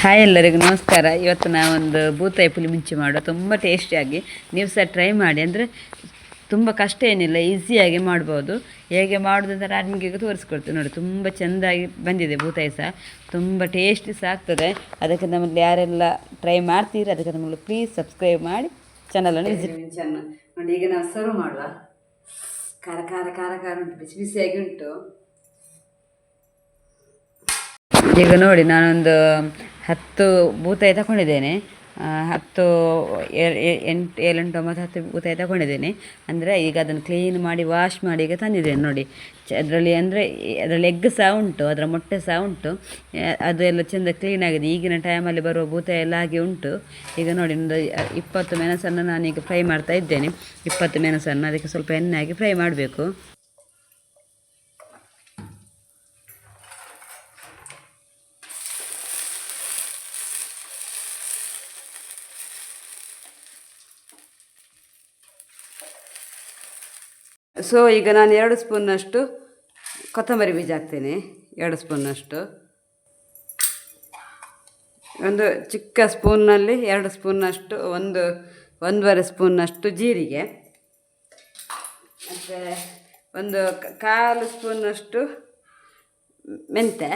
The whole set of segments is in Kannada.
ಹಾಯ್ ಎಲ್ಲರಿಗೂ ನಮಸ್ಕಾರ. ಇವತ್ತು ನಾವೊಂದು ಬೂತಾಯಿ ಪುಲಿ ಮುಂಚೆ ಮಾಡೋ ತುಂಬ ಟೇಸ್ಟಿಯಾಗಿ ನೀವು ಸಹ ಟ್ರೈ ಮಾಡಿ. ಅಂದರೆ ತುಂಬ ಕಷ್ಟ ಏನಿಲ್ಲ ಈಸಿಯಾಗಿ ಮಾಡ್ಬೋದು. ಹೇಗೆ ಮಾಡೋದು ಅಂತ ನಾನು ನಿಮಗೆ ತೋರಿಸ್ಕೊಡ್ತೀನಿ ನೋಡಿ. ತುಂಬ ಚೆಂದಾಗಿ ಬಂದಿದೆ ಬೂತಾಯಿ ಸಹ. ತುಂಬ ಟೇಸ್ಟಿ ಸಹ ಆಗ್ತದೆ. ಅದಕ್ಕೆ ನಮ್ಮಲ್ಲಿ ಯಾರೆಲ್ಲ ಟ್ರೈ ಮಾಡ್ತೀರಿ ಅದಕ್ಕೆ ನಮ್ಮಲ್ಲಿ ಪ್ಲೀಸ್ ಸಬ್ಸ್ಕ್ರೈಬ್ ಮಾಡಿ ಚಾನಲನ್ನು ವಿಸಿಟ್ ನೋಡಿ ಈಗ ನಾವು ಸರ್ವ್ ಮಾಡುವ. ಖಾರ ಖಾರ ಖಾರ ಖಾರ ಉಂಟು. ಬಿಸಿ ಬಿಸಿಯಾಗಿ ಉಂಟು. ಈಗ ನೋಡಿ ನಾನೊಂದು ಹತ್ತು ಬೂತಾಯಿ ತಗೊಂಡಿದ್ದೇನೆ ಹತ್ತು ಎಂಟು, ಏಳೆಂಟು, ಒಂಬತ್ತು, ಹತ್ತು ಬೂತಾಯಿ ತಗೊಂಡಿದ್ದೇನೆ ಅಂದರೆ ಈಗ ಅದನ್ನು ಕ್ಲೀನ್ ಮಾಡಿ ವಾಶ್ ಮಾಡಿ ಈಗ ತಂದಿದ್ದೇನೆ ನೋಡಿ. ಅದರಲ್ಲಿ ಅಂದರೆ, ಅದರಲ್ಲಿ ಎಗ್ ಸಹ ಉಂಟು, ಅದರ ಮೊಟ್ಟೆ ಸಹ ಉಂಟು. ಅದೆಲ್ಲ ಚೆಂದ ಕ್ಲೀನ್ ಆಗಿದೆ. ಈಗಿನ ಟೈಮಲ್ಲಿ ಬರುವ ಬೂತಾಯಿ ಎಲ್ಲ ಹಾಗೆ ಉಂಟು. ಈಗ ನೋಡಿ, ಒಂದು ಇಪ್ಪತ್ತು ಮೆಣಸನ್ನು ನಾನೀಗ ಫ್ರೈ ಮಾಡ್ತಾ ಇದ್ದೇನೆ. ಇಪ್ಪತ್ತು ಮೆಣಸನ್ನು ಅದಕ್ಕೆ ಸ್ವಲ್ಪ ಎಣ್ಣೆ ಹಾಕಿ ಫ್ರೈ ಮಾಡಬೇಕು. ಸೊ ಈಗ ನಾನು ಎರಡು ಸ್ಪೂನ್ನಷ್ಟು ಕೊತ್ತಂಬರಿ ಬೀಜ ಹಾಕ್ತೇನೆ. ಎರಡು ಸ್ಪೂನ್ನಷ್ಟು ಒಂದು ಚಿಕ್ಕ ಸ್ಪೂನ್ನಲ್ಲಿ ಎರಡು ಸ್ಪೂನ್ನಷ್ಟು ಒಂದು, ಒಂದೂವರೆ ಸ್ಪೂನ್ನಷ್ಟು ಜೀರಿಗೆ. ಮತ್ತು ಒಂದು ಕಾಲು ಸ್ಪೂನ್ನಷ್ಟು ಮೆಂತೆ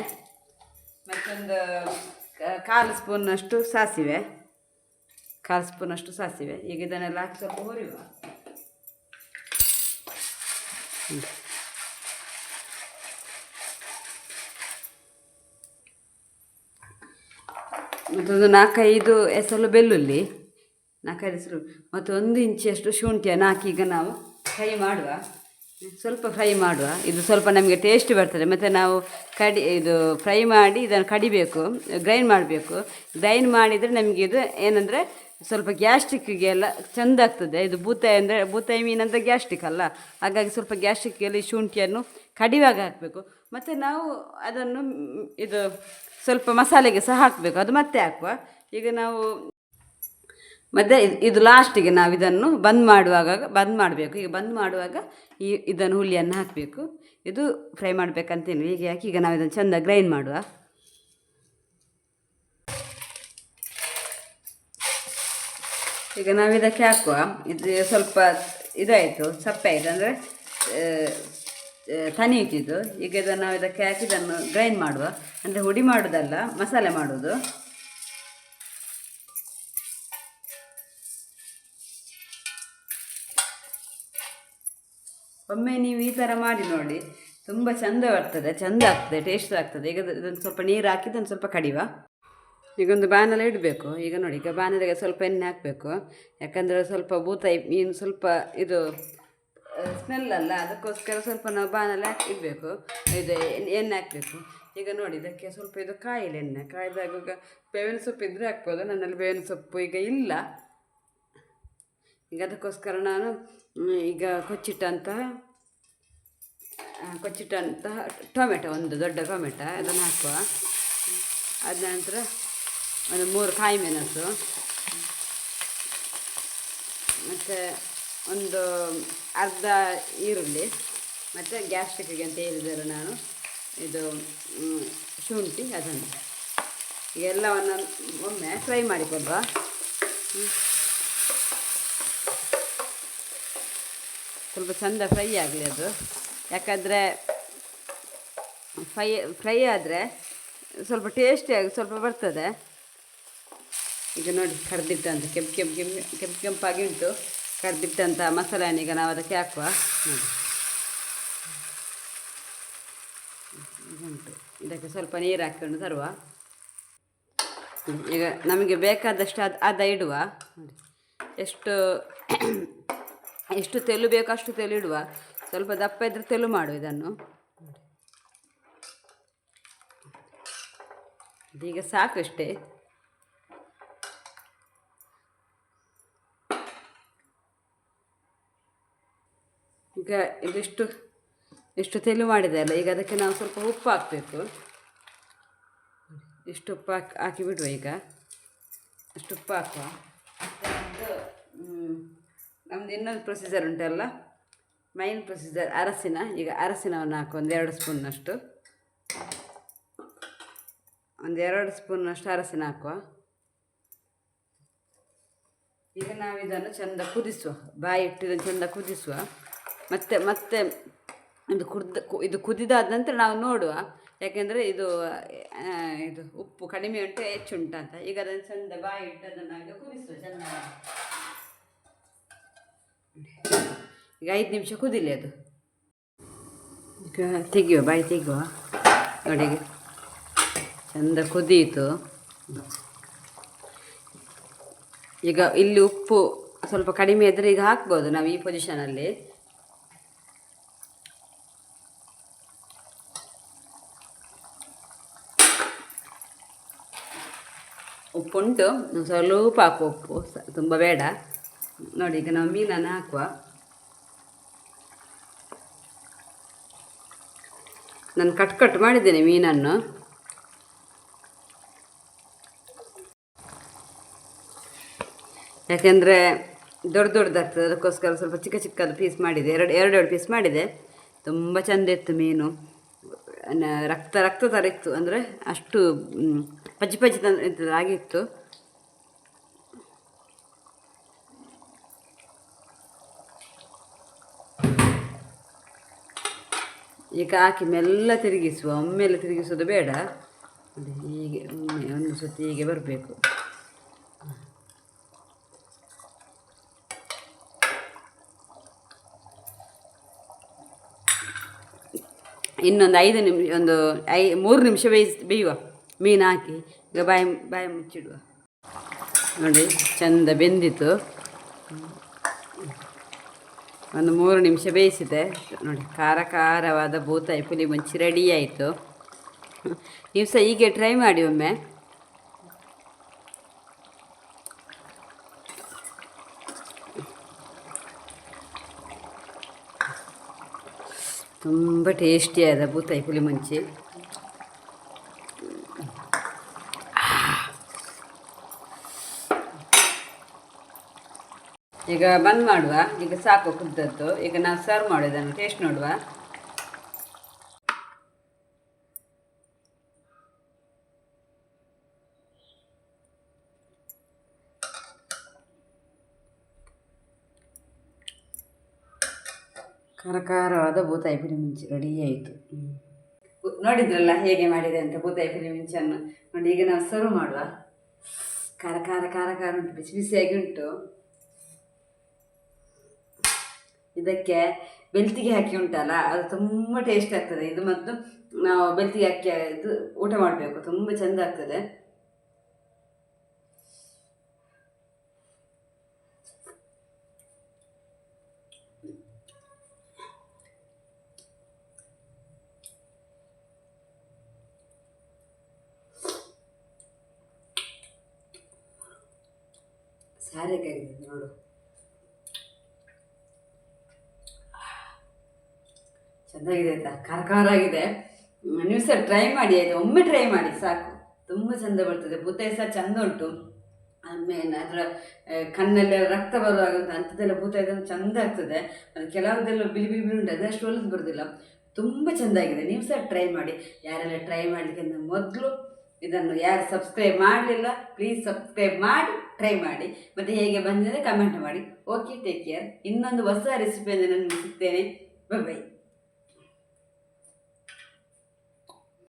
ಮತ್ತೊಂದು ಕಾಲು ಸ್ಪೂನ್ನಷ್ಟು ಸಾಸಿವೆ. ಕಾಲು ಸ್ಪೂನಷ್ಟು ಸಾಸಿವೆ. ಈಗ ಇದನ್ನೆಲ್ಲ ಹಾಕಿ ಸ್ವಲ್ಪ ಹುರಿಯುವ ಮತ್ತೊಂದು ನಾಲ್ಕೈದು ಹೆಸರು ಬೆಳ್ಳುಳ್ಳಿ. ನಾಲ್ಕೈದು ಹೆಸರು. ಮತ್ತು ಒಂದು ಇಂಚಿಯಷ್ಟು ಶುಂಠಿಯನ್ನು ನಾಲ್ಕು ಈಗ ನಾವು ಫ್ರೈ ಮಾಡುವ. ಸ್ವಲ್ಪ ಫ್ರೈ ಮಾಡುವ. ಇದು ಸ್ವಲ್ಪ ನಮಗೆ ಟೇಸ್ಟ್ ಬರ್ತದೆ. ಮತ್ತು ನಾವು ಕಡಿ, ಇದು ಫ್ರೈ ಮಾಡಿ ಇದನ್ನು ಕಡಿಬೇಕು ಗ್ರೈಂಡ್ ಮಾಡಬೇಕು. ಗ್ರೈಂಡ್ ಮಾಡಿದರೆ ನಮಗೆ ಇದು ಏನಂದರೆ ಸ್ವಲ್ಪ ಗ್ಯಾಸ್ಟ್ರಿಕ್ಗೆ ಎಲ್ಲ ಚೆಂದ ಆಗ್ತದೆ. ಇದು ಬೂತಾಯಿ ಅಂದರೆ ಬೂತಾಯಿ ಮೀನು ಅಂದರೆ ಗ್ಯಾಸ್ಟ್ರಿಕ್ ಅಲ್ಲ. ಹಾಗಾಗಿ ಸ್ವಲ್ಪ ಗ್ಯಾಸ್ಟ್ರಿಕ್ಗೆಲ್ಲ ಶುಂಠಿಯನ್ನು ಕಡಿವಾಗ ಹಾಕಬೇಕು. ಮತ್ತು ನಾವು ಅದನ್ನು ಇದು ಸ್ವಲ್ಪ ಮಸಾಲೆಗೆ ಸಹ ಹಾಕಬೇಕು. ಅದು ಮತ್ತೆ ಹಾಕುವ. ಈಗ ನಾವು ಮತ್ತು ಇದು ಲಾಸ್ಟಿಗೆ ನಾವು ಇದನ್ನು ಬಂದ್ ಮಾಡುವಾಗ ಬಂದ್ ಮಾಡಬೇಕು. ಈಗ ಬಂದ್ ಮಾಡುವಾಗ ಈ ಇದನ್ನು ಹುಲಿಯನ್ನು ಹಾಕಬೇಕು. ಇದು ಫ್ರೈ ಮಾಡಬೇಕಂತೇನು. ಹೀಗೆ ಹಾಕಿ ಈಗ ನಾವು ಇದನ್ನು ಚೆಂದ ಗ್ರೈಂಡ್ ಮಾಡುವ. ಈಗ ನಾವು ಇದಕ್ಕೆ ಹಾಕುವ. ಇದು ಸ್ವಲ್ಪ ಇದಾಯಿತು, ಸಪ್ಪೆ ಆಯಿತು. ಅಂದರೆ ತನಿ ಇಟ್ಟಿದ್ದು. ಈಗ ಇದನ್ನು ನಾವು ಇದಕ್ಕೆ ಹಾಕಿ ಇದನ್ನು ಗ್ರೈಂಡ್ ಮಾಡುವ. ಅಂದರೆ ಹುಡಿ ಮಾಡೋದಲ್ಲ, ಮಸಾಲೆ ಮಾಡೋದು. ಒಮ್ಮೆ ನೀವು ಈ ಥರ ಮಾಡಿ ನೋಡಿ. ತುಂಬ ಚಂದ ಬರ್ತದೆ, ಚಂದ ಆಗ್ತದೆ ಟೇಸ್ಟ್ ಆಗ್ತದೆ. ಈಗ ಇದು- ಇದನ್ನು ಸ್ವಲ್ಪ ನೀರು ಹಾಕಿ ಇದನ್ನು ಸ್ವಲ್ಪ ಕಡಿವ. ಈಗ ಒಂದು ಬಾಣಲೆ ಇಡಬೇಕು. ಈಗ ನೋಡಿ, ಈಗ ಬಾಣಲೆಗೆ ಸ್ವಲ್ಪ ಎಣ್ಣೆ ಹಾಕಬೇಕು. ಯಾಕಂದರೆ ಸ್ವಲ್ಪ ಬೂತಾಯಿ ಮೀನು ಸ್ವಲ್ಪ ಇದು ಸ್ಮೆಲ್ ಅಲ್ಲ. ಅದಕ್ಕೋಸ್ಕರ ಸ್ವಲ್ಪ ನಾವು ಬಾಣಲೆ ಹಾಕಿ ಇಡಬೇಕು. ಇದು ಎಣ್ಣೆ- ಹಾಕಬೇಕು. ಈಗ ನೋಡಿ, ಇದಕ್ಕೆ ಸ್ವಲ್ಪ ಇದು ಕಾಯಿಲೆ ಎಣ್ಣೆ. ಕಾಯ್ದಾಗ ಈಗ ಬೇವಿನ ಸೊಪ್ಪು ಇದ್ದರೆ ಹಾಕ್ಬೋದು. ನನ್ನಲ್ಲಿ ಬೇವಿನ ಸೊಪ್ಪು ಈಗ ಇಲ್ಲ. ಈಗ ಅದಕ್ಕೋಸ್ಕರ ನಾನು ಈಗ ಕೊಚ್ಚಿಟ್ಟಂತಹ ಕೊಚ್ಚಿಟ್ಟಂತಹ ಟೊಮೆಟೊ, ಒಂದು ದೊಡ್ಡ ಟೊಮೆಟೊ, ಅದನ್ನು ಹಾಕುವ. ಅದ ನಂತರ ಒಂದು ಮೂರು ಕಾಯಿ ಮೆಣಸು. ಮತ್ತು ಒಂದು ಅರ್ಧ ಈರುಳ್ಳಿ, ಮತ್ತು ಗ್ಯಾಸ್ಟ್ರಿಕ್ಕಿಗೆ ಅಂತ ಹೇಳಿದರು ನಾನು. ಇದು ಶುಂಠಿ, ಅದನ್ನು. ಎಲ್ಲವನ್ನು ಒಮ್ಮೆ ಫ್ರೈ ಮಾಡಿಕೊಳ್ಳುವ ಸ್ವಲ್ಪ ಚಂದ ಫ್ರೈ ಆಗಲಿ ಅದು. ಯಾಕಂದರೆ ಫ್ರೈ ಫ್ರೈ ಆದರೆ ಸ್ವಲ್ಪ ಟೇಸ್ಟಿಯಾಗಿ ಸ್ವಲ್ಪ ಬರ್ತದೆ. ಈಗ ನೋಡಿ ಕರೆದಿಟ್ಟಂತ ಕೆಂಪು ಕೆಂಪು ಕೆಂಪು ಕೆಂಪು, ಕೆಂಪಾಗಿ ಉಂಟು. ಕರೆದಿಟ್ಟಂಥ ಮಸಾಲೆಯನ್ನು ಈಗ ನಾವು ಅದಕ್ಕೆ ಹಾಕುವ? ನೋಡಿ. ಉಂಟು. ಇದಕ್ಕೆ ಸ್ವಲ್ಪ ನೀರು ಹಾಕ್ಕೊಂಡು ತರುವ. ಈಗ ನಮಗೆ ಬೇಕಾದಷ್ಟು ಅದು, ಅದ ಇಡುವ. ನೋಡಿ. ಎಷ್ಟು ಎಷ್ಟು ತೆಲು ಬೇಕೋ ಅಷ್ಟು ತೆಲು ಇಡುವ. ಸ್ವಲ್ಪ ದಪ್ಪ ಇದ್ದರೆ ತೆಲು ಮಾಡು ಇದನ್ನು. ಈಗ ಸಾಕು ಅಷ್ಟೇ. ಈಗ ಇದಿಷ್ಟು ಇಷ್ಟು ತೆಲು ಮಾಡಿದೆ ಅಲ್ಲ? ಈಗ ಅದಕ್ಕೆ ನಾವು ಸ್ವಲ್ಪ ಉಪ್ಪು ಹಾಕಬೇಕು. ಇಷ್ಟು ಉಪ್ಪು ಹಾಕಿ ಹಾಕಿ ಬಿಡುವ ಈಗ? ಇಷ್ಟು ಉಪ್ಪು ಹಾಕುವ. ನಮ್ದು ಇನ್ನೊಂದು ಪ್ರೊಸೀಜರ್ ಉಂಟಲ್ಲ ಮೈನ್ ಪ್ರೊಸೀಜರ್ ಅರಸಿನ. ಈಗ ಅರಸಿನವನ್ನು ಹಾಕು ಒಂದು ಎರಡು ಸ್ಪೂನ್ನಷ್ಟು ಒಂದು ಎರಡು ಸ್ಪೂನ್ನಷ್ಟು ಅರಸಿನ ಹಾಕುವ. ಈಗ ನಾವು ಇದನ್ನು ಚೆಂದ ಕುದಿಸುವ. ಬಾಯಿ ಇಟ್ಟು ಇದನ್ನು ಚೆಂದ ಕುದಿಸುವ. ಮತ್ತೆ ಮತ್ತೆ ಇದು ಕುರ್ದ ಇದು ಕುದಿದಾದ ನಂತರ ನಾವು ನೋಡುವ. ಯಾಕೆಂದರೆ ಇದು ಇದು ಉಪ್ಪು ಕಡಿಮೆ ಉಂಟು, ಹೆಚ್ಚು ಉಂಟು ಅಂತ. ಈಗ ಅದನ್ನು ಚಂದ ಬಾಯಿ ಇಟ್ಟು ಅದನ್ನು ಕುದಿಸುವ. ಚೆನ್ನಾಗಿ ಈಗ ಐದು ನಿಮಿಷ ಕುದಿಲಿ ಅದು. ಈಗ ತೆಗಿಯುವ, ಬಾಯಿ ತೆಗೆಯುವ. ನೋಡಿ ಚಂದ ಕುದಿಯಿತು ಈಗ ಇಲ್ಲಿ ಉಪ್ಪು ಸ್ವಲ್ಪ ಕಡಿಮೆ ಇದ್ದರೆ ಈಗ ಹಾಕ್ಬೋದು ನಾವು ಈ ಪೊಸಿಷನಲ್ಲಿ ಉಪ್ಪುಂಟು ಉಂಟು ಸ್ವಲ್ಪ ಹಾಕುವ ಉಪ್ಪು ತುಂಬ ಬೇಡ. ನೋಡಿ, ಈಗ ನಾವು ಮೀನನ್ನು ಹಾಕುವ. ನಾನು ಕಟ್ ಕಟ್ ಮಾಡಿದ್ದೇನೆ ಮೀನನ್ನು. ಯಾಕೆಂದರೆ ದೊಡ್ಡ ದೊಡ್ಡದಾಗ್ತದೆ ಅದಕ್ಕೋಸ್ಕರ ಸ್ವಲ್ಪ ಚಿಕ್ಕ ಚಿಕ್ಕದು ಪೀಸ್ ಮಾಡಿದೆ. ಎರಡು ಎರಡು ಪೀಸ್ ಮಾಡಿದೆ. ತುಂಬ ಚೆಂದ ಇತ್ತು ಮೀನು. ರಕ್ತ ರಕ್ತ ಥರ ಇತ್ತು ಅಂದರೆ ಅಷ್ಟು ಪಜ್ಜಿ ಪಜ್ಜಿ ತ ಇರ್ತದೆ ಆಗಿತ್ತು ಈಗ ಹಾಕಿ ಮೆಲ್ಲ ತಿರುಗಿಸುವ ಒಮ್ಮೆಲ್ಲ ತಿರುಗಿಸೋದು ಬೇಡ. ಹೀಗೆ, ಒಮ್ಮೆ ಒಂದು ಸತಿ ಹೀಗೆ ಬರಬೇಕು. ಇನ್ನೊಂದು ಐದು ನಿಮಿಷ ಒಂದು ಐ, ಮೂರು ನಿಮಿಷ ಬೇಯಿಸ್ ಬೇಯುವ. ಮೀನು ಹಾಕಿ. ಈಗ ಬಾಯಿ ಬಾಯಿ ಮುಚ್ಚಿಡುವ. ನೋಡಿ, ಚಂದ ಬೆಂದಿತ್ತು. ಒಂದು ಮೂರು ನಿಮಿಷ ಬೇಯಿಸಿದೆ. ನೋಡಿ ಖಾರ ಖಾರವಾದ ಬೂತಾಯಿ ಪುಲಿ ಮುಂಚಿ ರೆಡಿ ಆಯಿತು. ನೀವು ಸಹ ಹೀಗೆ ಟ್ರೈ ಮಾಡಿ ಒಮ್ಮೆ. ತುಂಬ ಟೇಸ್ಟಿಯಾದ ಬೂತಾಯಿ ಪುಲಿ ಮುಂಚೆ. ಈಗ ಬಂದ್ ಮಾಡುವ. ಈಗ ಸಾಕು ಕುದ್ದದ್ದು. ಈಗ ನಾವು ಸರ್ವ್ ಮಾಡೋದನ್ನು ಟೇಸ್ಟ್ ನೋಡುವ. ಖಾರ ಖಾರವಾದ ಬೂತಾಯಿ ಪುರಿ ಮುಂಚಿ ರೆಡಿ ಆಯಿತು ನೋಡಿದ್ರಲ್ಲ ಹೇಗೆ ಮಾಡಿದೆ ಅಂತ ಬೂತಾಯಿ ಪುರಿ ಮುಂಚನ್ನು. ನೋಡಿ, ಈಗ ನಾವು ಸರ್ವ್ ಮಾಡುವ. ಖಾರ ಖಾರ ಖಾರ ಖಾರ ಉಂಟು. ಬಿಸಿ ಬಿಸಿಯಾಗಿ ಉಂಟು. ಇದಕ್ಕೆ ಬೆಳ್ತಿಗೆ ಹಾಕಿ ಉಂಟಲ್ಲ, ಅದು ತುಂಬ ಟೇಸ್ಟ್ ಆಗ್ತದೆ. ಇದು ಮತ್ತು ನಾವು ಬೆಳ್ತಿಗೆ ಹಾಕಿ ಇದು ಊಟ ಮಾಡಬೇಕು. ತುಂಬ ಚೆಂದ ಆಗ್ತದೆ. ಸಾರಿಗಾಗಿದೆ ನೋಡು. ಚೆನ್ನಾಗಿದೆ ಆಯ್ತಾ? ಖಾರ ಖಾರ ಆಗಿದೆ ನೀವು ಸಹ ಟ್ರೈ ಮಾಡಿ ಆಯ್ತು? ಒಮ್ಮೆ ಟ್ರೈ ಮಾಡಿ, ಸಾಕು. ತುಂಬ ಚಂದ ಬರ್ತದೆ. ಬೂತಾಯಿ ಸಹ ಚಂದ ಉಂಟು. ಆಮೇಲೆ ಅದರ ಕಣ್ಣಲ್ಲಿ ರಕ್ತ ಬರುವಾಗ ಅಂಥದ್ದೆಲ್ಲ ಬೂತಾಯಿದೆಲ್ಲ ಚಂದ ಆಗ್ತದೆ. ಅದು ಕೆಲವುದೆಲ್ಲ ಬಿಳಿ ಬಿಳಿ ಬಿಳಿ ಉಂಟು. ಅದಷ್ಟು ಒಳ್ಳೆದು ಬರೋದಿಲ್ಲ. ತುಂಬ ಚೆಂದಾಗಿದೆ. ನೀವು ಸಹ ಟ್ರೈ ಮಾಡಿ. ಯಾರೆಲ್ಲ ಟ್ರೈ ಮಾಡಲಿಕ್ಕೆ ಮೊದಲು ಇದನ್ನು ಯಾರು ಸಬ್ಸ್ಕ್ರೈಬ್ ಮಾಡಲಿಲ್ಲ ಪ್ಲೀಸ್ ಸಬ್ಸ್ಕ್ರೈಬ್ ಮಾಡಿ ಟ್ರೈ ಮಾಡಿ. ಮತ್ತು ಹೇಗೆ ಬಂದಿದೆ ಕಮೆಂಟ್ ಮಾಡಿ. ಓಕೆ ಟೇಕ್ ಕೇರ್ ಇನ್ನೊಂದು ಹೊಸ ರೆಸಿಪಿಯನ್ನು ನಾನು ಸಿಗ್ತೇನೆ. Bye bye